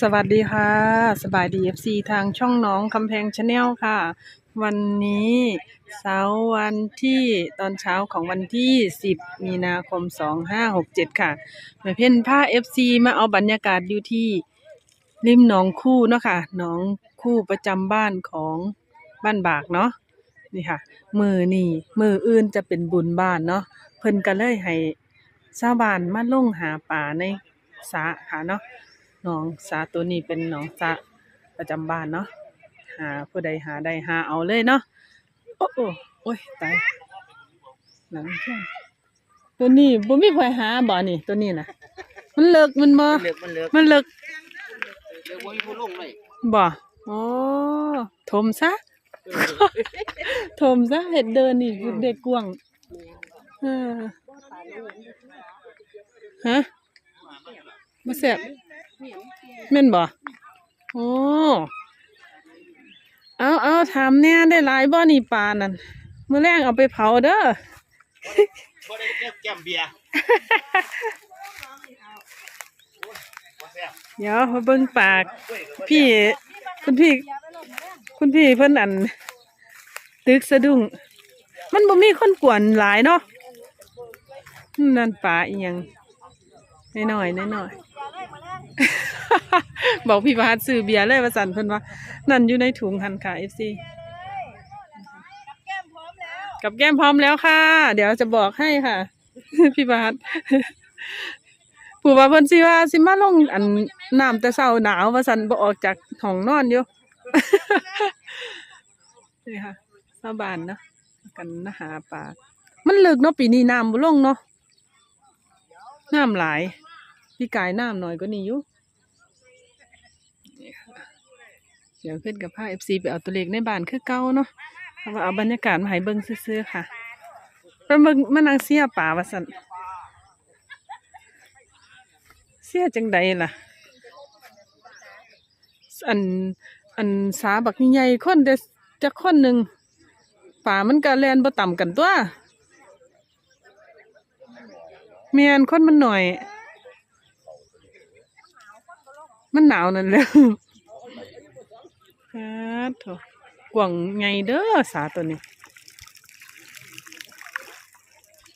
สวัสดีค่ะ สบายดี FC ทางช่องน้องคำแพงชาแนลค่ะ วันนี้เสาร์วันที่ตอนเช้าของวันที่ 10 มีนาคม 2567 ค่ะแม่เพ่นผ้า FC มาเอาบรรยากาศอยู่ที่ริมหนองคู่เนาะค่ะหนองคู่ประจำบ้านของบ้านบากเนาะนี่ค่ะ มือนี่มืออื่นจะเป็นบุญบ้านเนาะเพิ่นก็เลยให้ชาวบ้านมาลงหาป่าในสระค่ะเนาะ หนองสาตัวนี้เป็นหนองสระประจำบ้านเนาะหาผู้ใดหาได้หาเอาเลยเนาะโอ้โอ้โอ้ยตายหลังเที่ยงตัวนี้บ่มีใครหาบ่นี่ตัวนี้น่ะมันเลิกมันบ่เลือกมันเลือกมันเลิกเลือกว่ามีผู้ลงเลยบ่โอ้ถมซะถมซะเฮ็ดเดินนี่เด็กกวางเออฮะบ่แซ่บ แม่นบ่โอ้เอาเอาถามแหน่ได้หลายบ่นี่ปลานั่นมื้อแรงเอาไปเผาเด้อบ่ได้เลือกแก้มเบียร์บ่แซ่บเดี๋ยวมาเบิ่งปาก พี่คุณพี่ คุณพี่เพิ่นอัน ตึกสะดุ้งมันบ่มีคนกวนหลายเนาะนั่นปลาอีหยังน้อยๆน้อยๆ บอกพี่พาดซื้อเบียร์เลยว่าสั่นเพิ่นว่า นั่นอยู่ในถุงหันค่ะ FC กับแก้มพร้อมแล้วค่ะ เดี๋ยวจะบอกให้ค่ะ พี่บาสผู้ว่าเพิ่นสิว่าสิมาลงอันน้ำแต่เช้าหนาวว่าซั่นบ่ออกจากห้องนอนอยู่นี่ค่ะชาวบ้านเนาะกันนะหาปลามันลึกเนาะปีนี้น้ำบ่ลงเนาะน้ำหลายพี่กายน้ำหน่อยก็นี่อยู่นี่ค่ะ เดี๋ยวขึ้นกับผ้า FC ไปเอาตัวเลขในบ้านคือเก่าเนาะเอาว่าเอาบรรยากาศมาให้เบิ่งซื่อๆค่ะไปเบิ่งมานั่งเสียป่าว่าซั่นเสียจังใดล่ะ อันอันสาบักใหญ่คนเดจะคนหนึ่งป่ามันก็แลนบ่ต่ำกันตัวเมียนคนมันหน่อย มันหนาวนั่นแหล้ว ครับโถกว่างไงเด้อสาตัวนี้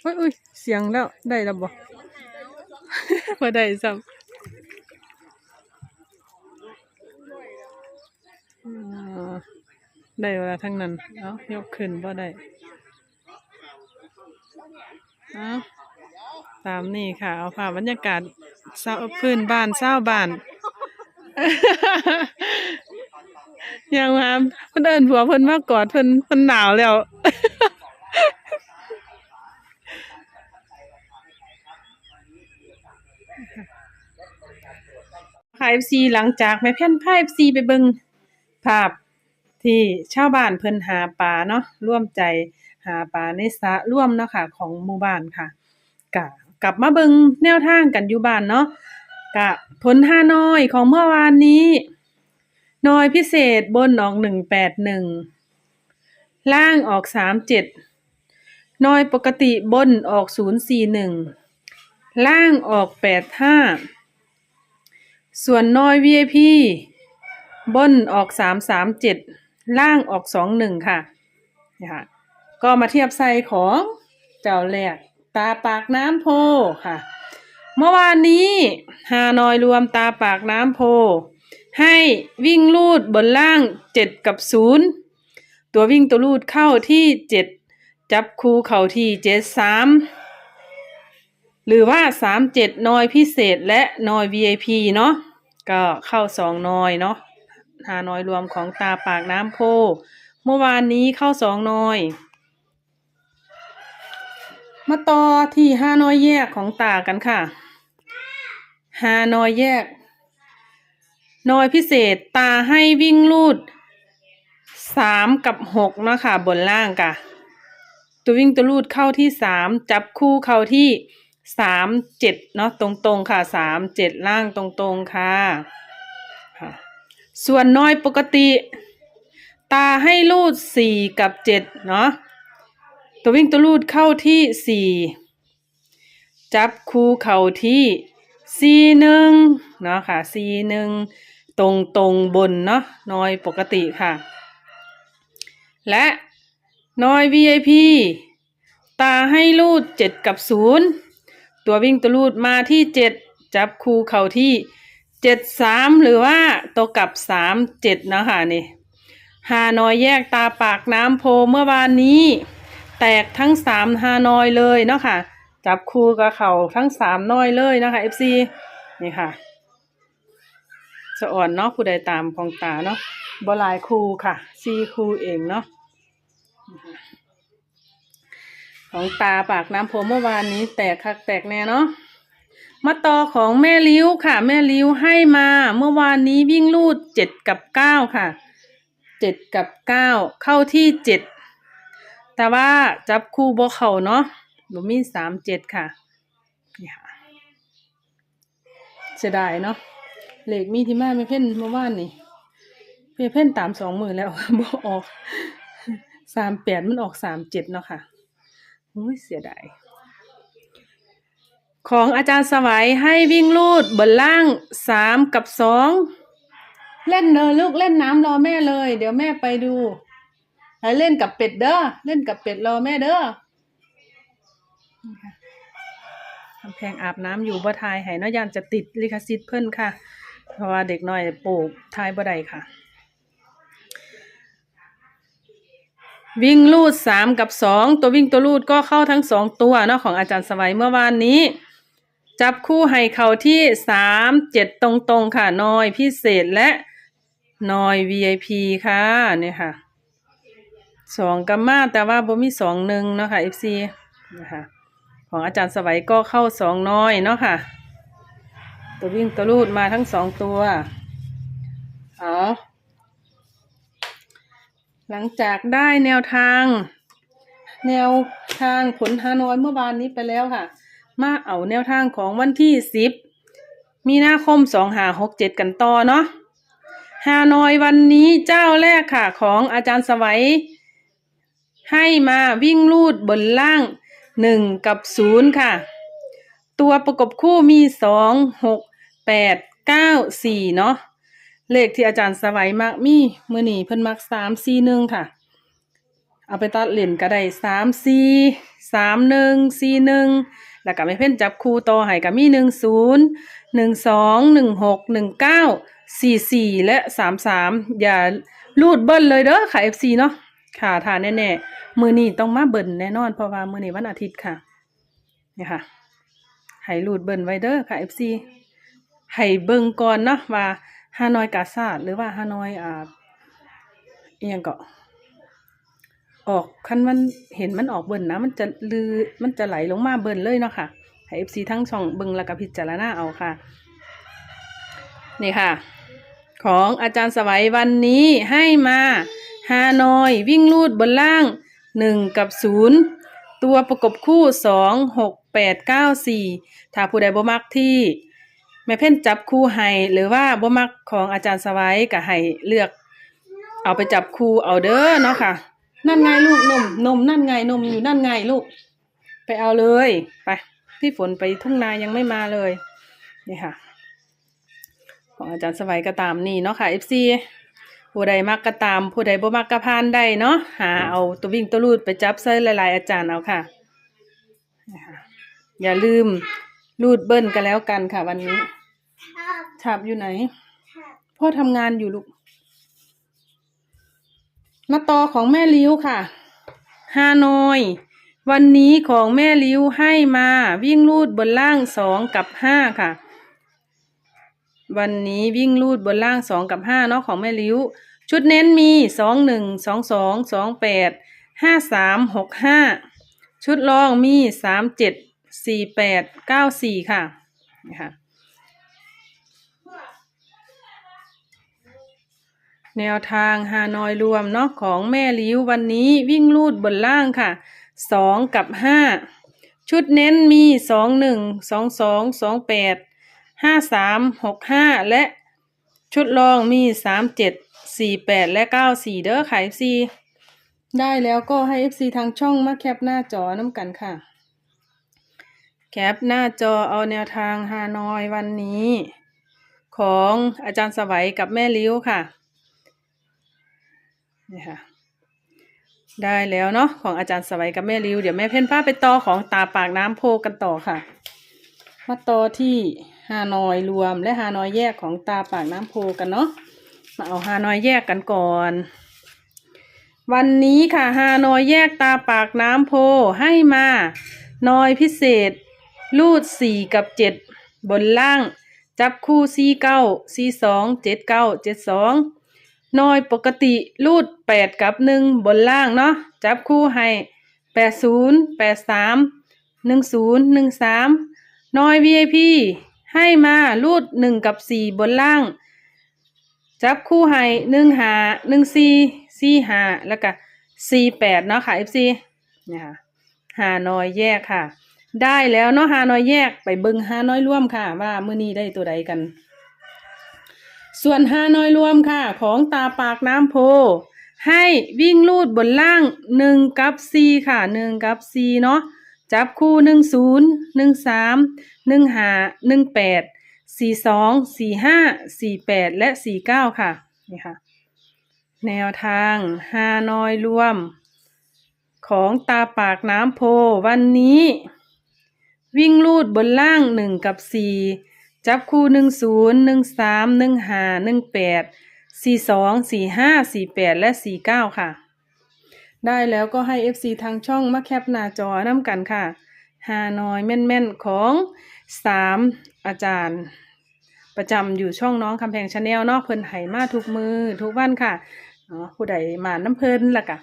โอ้ยอุ้ยเสียงแล้วได้แล้วบ่บ่ได้ซ้ำอ่าได้เวลาทั้งนั้น เอายกขึ้นบ่ได้เอาตามนี่ค่ะ เอาภาพบรรยากาศเศร้าพื้นบ้านเศร้าบ้าน ยังมาเพิ่นเอินผัวเพิ่นมากอดเพิ่นเพิ่นหนาวแล้ว พาเอฟซีหลังจากแม่เพ่นพาเอฟซีไปเบิงภาพที่ชาวบ้านเพิ่นหาปลาเนาะร่วมใจหาปลาในสระร่วมเนาะค่ะ ของหมู่บ้านค่ะกะกลับมาเบิงแนวทางกันอยู่บ้านเนาะกะผลห้าน้อยของเมื่อวานนี้ น้อยพิเศษบนออกหนึ่งแปดหนึ่งล่างออกสามเจ็ดน้อยปกติบนออกศูนย์สี่หนึ่งล่างออกแปดห้าส่วนน้อย VIP บนออกสามสามเจ็ดล่างออกสองหนึ่งค่ะนี่ค่ะก็มาเทียบไซของเจ้าแรกตาปากน้ำโพค่ะ เมื่อวานนี้ฮานอยรวมตาปากน้ำโพ ให้วิ่งลูดบนล่างเจ็ดกับศูนย์ตัววิ่งตัวลูดเข้าที่เจ็ดจับคูเข่าที่เจ็ดสามหรือว่าสามเจ็ดนอยพิเศษและนอย VIP เนาะก็เข้าสองนอยเนาะหานอยรวมของตาปากน้ำโพ เมื่อวานนี้เข้าสองนอยมาต่อที่ห้านอยแยกของตากันค่ะห้านอยแยก นอยพิเศษตาให้วิ่งลูดสามกับหกเนาะค่ะ บนล่างกะตัววิ่งตัวลูดเข้าที่สามจับคู่เข้าที่สามเจ็ดเนาะตรงๆค่ะสามเจ็ดล่างตรงๆค่ะค่ะ ส่วนน้อยปกติ ตาให้ลูดสี่กับเจ็ดเนาะตัววิ่งตัวลูดเข้าที่สี่จับคู่เข่าที่ซีหนึ่งเนาะค่ะซีหนึ่ง ตรงตรงบนเนาะน้อยปกติค่ะ และน้อย VIP ตาให้รูดเจ็ดกับศูนย์ตัววิ่งตัวรูดมาที่เจ็ดจับคูเข่าที่เจ็ดสามหรือว่าตัวกับสามเจ็ดนาะคะนี่ฮานอยแยกตาปากน้ำโพเมื่อวานนี้ แตกทั้งสามฮานอยเลยเนาะค่ะจับคู่กับเข่าทั้งสามน้อยเลยนะคะ FC นี่ค่ะ สะอ่อนเนาะผู้ใดตามของตาเนาะบลายครูค่ะซีครูเองเนาะของตาปากน้ำโพเมื่อวานนี้แตกคักแตกแน่เนาะมาต่อของแม่ลิ้วค่ะ แม่ลิ้วให้มาเมื่อวานนี้วิ่งลูดเจ็ดกับเก้าค่ะเจ็ดกับเก้าเข้าที่เจ็ดแต่ว่าจับคู่บ่เข่าเนาะบ่มีสามเจ็ดค่ะนี่ค่ะเสียดายเนาะ เหล็กมีที่มาไม่เพ่นเมื่อวานนี่เพ่เพ่นตามสองมือแล้วบ่ออกสามแปดมันออกสามเจ็ดเนาะค่ะโอ้ยเสียดายของอาจารย์สวัยให้วิ่งลูดบนล่างสามกับสองเล่นเนอลูกเล่นน้ำรอแม่เลย เดี๋ยวแม่ไปดูให้เล่นกับเป็ดเด้อเล่นกับเป็ดรอแม่เด้อนี่ค่ะกำแพงอาบน้ำอยู่บ่ทายให้เนาะยานจะติดลิขสิทธิ์เพิ่นค่ะ เพราะว่าเด็กน้อยปลูกท้ายบ่ได้ค่ะ วิ่งลูดสามกับสองตัววิ่งตัวลูดก็เข้าทั้งสองตัวเนาะของอาจารย์สวัยเมื่อวานนี้ จับคู่ให้เขาที่สามเจ็ดตรงๆค่ะนอยพิเศษและนอย VIP ค่ะเนี่ยค่ะสองกัมมาแต่ว่าบ่มีสองหนึ่งเนาะค่ะ FC นะคะของอาจารย์สวัยก็เข้าสองน้อยเนาะค่ะ ตัววิ่งตัวลูดมาทั้งสองตัวเอาหลังจากได้แนวทาง แนวทางผลฮานอยเมื่อวานนี้ไปแล้วค่ะ มาเอาแนวทางของวันที่สิบมีนาคมสองหาหกเจ็ดกันต่อเนาะฮานอยวันนี้เจ้าแรกค่ะของอาจารย์สวัย ให้มาวิ่งลูดบนล่างหนึ่งกับศูนย์ค่ะ ตัวประกบคู่มีสองหก แปดเก้าสี่เนาะเลขที่อาจารย์สวัยมักมีมือหนีเพิ่นมักสามสี่หนึ่งค่ะ เอาไปตัดเหรียญก็ได้สามสี่สามหนึ่งสี่หนึ่งแล้วก็ไม่เพ่นจับคู่ต่อให้ก็มีหนึ่งศูนย์หนึ่งสองหนึ่งหกหนึ่งเก้าสี่สี่และสามสามอย่าลูดเบิ้ลเลยเด้อค่ะ FC เนาะค่ะทานแน่ๆมือนี้ต้องมาเบิ้ลแน่นอนเพราะว่ามือนี้วันอาทิตย์ค่ะเนี่ยค่ะให้ลูดเบิ้ลไว้เด้อค่ะ FC ให้เบิ่งก่อนเนาะว่าฮานอยกาซาดหรือว่าฮานอยอ่าเอียงก็ออกคันมันเห็นมันออกเบิ่นนะ มันจะลือมันจะไหลลงมาเบิ่นเลยเนาะค่ะให้เอฟซีทั้งช่องเบิ่งแล้วก็พิจารณาเอาค่ะ นี่ค่ะ ของอาจารย์สวัยวันนี้ให้มาฮานอยวิ่งลูดบนล่างหนึ่งกับศูนย์ตัวประกบคู่สองหกแปดเก้าสี่ถ้าผู้ใดบ่มักที่ แม่เพ่นจับคู่ให้หรือว่าบ่มักของอาจารย์สวัยก็ให้เลือก เอาไปจับคู่เอาเด้อเนาะค่ะ นั่นไงลูกนมนมนั่นไงนมอยู่นั่นไงลูก ไปเอาเลยไปพี่ฝนไปทุ่งนายังไม่มาเลยนี่ค่ะ ของอาจารย์สวัยก็ตามนี่เนาะค่ะ FC ผู้ใดมักก็ตาม ผู้ใดบ่มักก็พานได้เนาะหาเอาตัววิ่งตัวลูดไปจับใส่หลายๆอาจารย์เอาค่ะนะคะอย่าลืมรูดเบิ้ลกันแล้วกันค่ะวันนี้ ฉาบอยู่ไหน พ่อทำงานอยู่ลูก มาต่อของแม่ลิ้วค่ะ ฮานอย วันนี้ของแม่ลิ้วให้มาวิ่งลูดบนล่างสองกับห้าค่ะ วันนี้วิ่งลูดบนล่างสองกับห้าเนาะของแม่ลิ้ว ชุดเน้นมีสองหนึ่งสองสองสองแปดห้าสามหกห้าชุดรองมีสามเจ็ดสี่แปดเก้าสี่ค่ะนี่ค่ะ แนวทางฮานอยรวมเนาะของแม่ลิ้ววันนี้วิ่งลูดบนล่างค่ะสองกับห้าชุดเน้นมีสองหนึ่งสองสองสองแปดห้าสามหกห้าและชุดรองมีสามเจ็ดสี่แปดและเก้าสี่เด้อค่ะ FC ได้แล้วก็ให้ FC ทางช่องมาแคปหน้าจอน้ำกันค่ะ แคปหน้าจอเอาแนวทางฮานอยวันนี้ ของอาจารย์สวัยกับแม่ลิ้วค่ะ นี่ค่ะ ได้แล้วเนาะของอาจารย์สวัยกับแม่ลิว เดี๋ยวแม่เพ่นผ้าไปต่อของตาปากน้ำโพกันต่อค่ะมาต่อที่ฮานอยรวมและฮานอยแยกของตาปากน้ำโพกันเนาะมาเอาฮานอยแยกกันก่อน วันนี้ค่ะฮานอยแยกตาปากน้ำโพให้มานอยพิเศษ รูดสี่กับเจ็ดบนล่าง จับคู่สี่เก้าสี่สองเจ็ดเก้าเจ็ดสอง นอยปกติรูดแปดกับหนึ่งบนล่างเนาะจับคู่ให้แปดศูนย์แปดสามหนึ่งศูนย์หนึ่งสามนอย VIP ให้มารูดหนึ่งกับสี่บนล่าง จับคู่ให้หนึ่งหาหนึ่งสี่สี่หาแล้วก็สี่แปดเนาะค่ะ FC เนี่ยค่ะหาน้อยแยกค่ะ ได้แล้วเนาะหาน้อยแยกไปเบิงหาน้อยร่วมค่ะ ว่ามื้อนี้ได้ตัวใดกัน ส่วนหานอยรวมค่ะ ของตาปากน้ำโพ ให้วิ่งลูดบนล่างหนึ่งกับสี่ค่ะหนึ่งกับสี่เนาะจับคู่หนึ่งศูนย์หนึ่งสามหนึ่งหาหนึ่งแปดสี่สองสี่ห้าสี่แปดและสี่เก้าค่ะนี่ค่ะ แนวทางฮานอยรวม ของตาปากน้ำโพ วันนี้ วิ่งลูดบนล่างหนึ่งกับสี่ จับคู่หนึ่งศูนย์หนึ่งสามหนึ่งห้าหนึ่งแปดสี่สองสี่ห้าสี่แปดและสี่เก้าค่ะ ได้แล้วก็ให้ FC ทางช่องมาแคปหน้าจอน้ำกันค่ะฮานอยแม่นๆของสามอาจารย์ ประจำอยู่ช่องน้องคำแพงชาแนลนาะเพิ่นให้มาทุกมือทุกวันค่ะผู้ใดมาน้ำเพิ่นล่ะกะ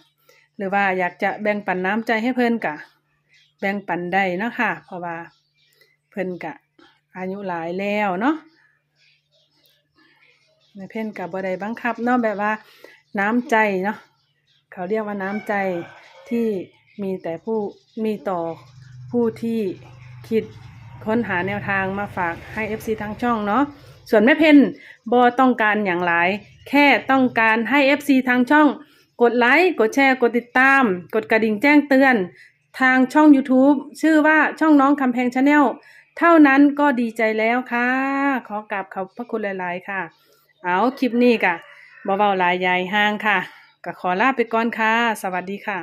หรือว่าอยากจะแบ่งปันน้ำใจให้เพิ่นกะ แบ่งปันได้นะคะเพราะว่าเพิ่นกะ อายุหลายแล้วเนาะในเพ่นกะบ่ได้บังคับเนาะแบบว่าน้ำใจเนาะเขาเรียกว่าน้ำใจที่มีแต่ผู้มีต่อผู้ที่คิดค้นหาแนวทางมาฝากให้ FC ทางช่องเนาะส่วนแม่เพนบอต้องการอย่างไรแค่ต้องการให้ FC ทางช่อง กดไลค์กดแชร์กดติดตาม กดกระดิ่งแจ้งเตือน ทางช่อง YouTube ชื่อว่าช่องน้องคำแพงชาแนล เท่านั้นก็ดีใจแล้วค่ะ ขอกราบขอบพระคุณหลาย ๆ ค่ะ เอาคลิปนี้กะเบาหลายใหญ่ห้างค่ะก็ขอลาไปก่อนค่ะ สวัสดีค่ะ